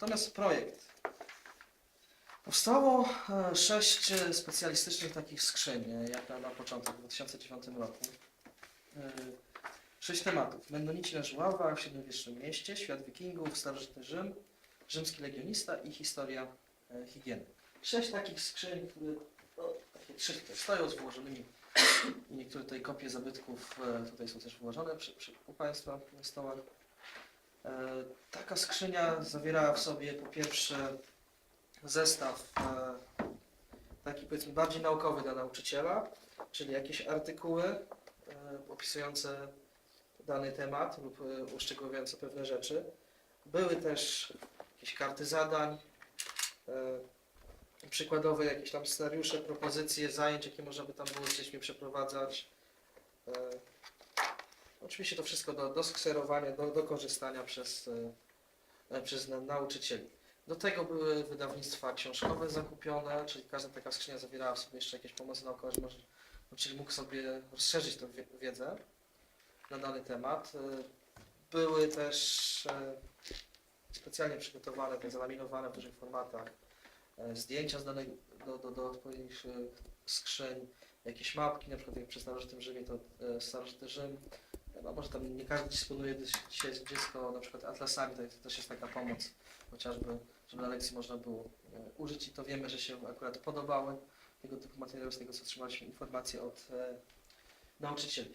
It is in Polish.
Natomiast projekt. Powstało e, sześć e, specjalistycznych takich skrzyń, e, jak na, na początek, w 2009 roku. Sześć tematów. Mennonici na Żuławach, w średniowiecznym mieście, świat wikingów, starożytny Rzym, rzymski legionista i historia higieny. Sześć takich skrzyń, które no, takie trzy stoją z wyłożonymi i niektóre tutaj kopie zabytków tutaj są też wyłożone przy, przy, u Państwa na stołach. Taka skrzynia zawierała w sobie po pierwsze zestaw e, taki powiedzmy bardziej naukowy dla nauczyciela, czyli jakieś artykuły e, opisujące dany temat lub e, uszczegółowiające pewne rzeczy. Były też jakieś karty zadań, przykładowe jakieś tam scenariusze, propozycje zajęć, jakie można by tam było z dziećmi przeprowadzać. Oczywiście to wszystko do, do skserowania, do, do korzystania przez, przez na, nauczycieli. Do tego były wydawnictwa książkowe zakupione, czyli każda taka skrzynia zawierała w sobie jeszcze jakieś pomocy naukowe, że nauczyciel mógł sobie rozszerzyć tę wie- wiedzę na dany temat. E, Były też e, specjalnie przygotowane, tak zalaminowane w dużych formatach e, zdjęcia z danej, do, do, do odpowiednich e, skrzyń, jakieś mapki, na przykład jak przy starożytnym Rzymie to e, starożytny Rzym. No, może tam nie każdy dysponuje dys- dzisiaj dziecko na przykład atlasami, to to też jest taka pomoc, chociażby, żeby na lekcji można było e, użyć i to wiemy, że się akurat podobały tego typu materiały, z tego co otrzymaliśmy informacje od e, nauczycieli.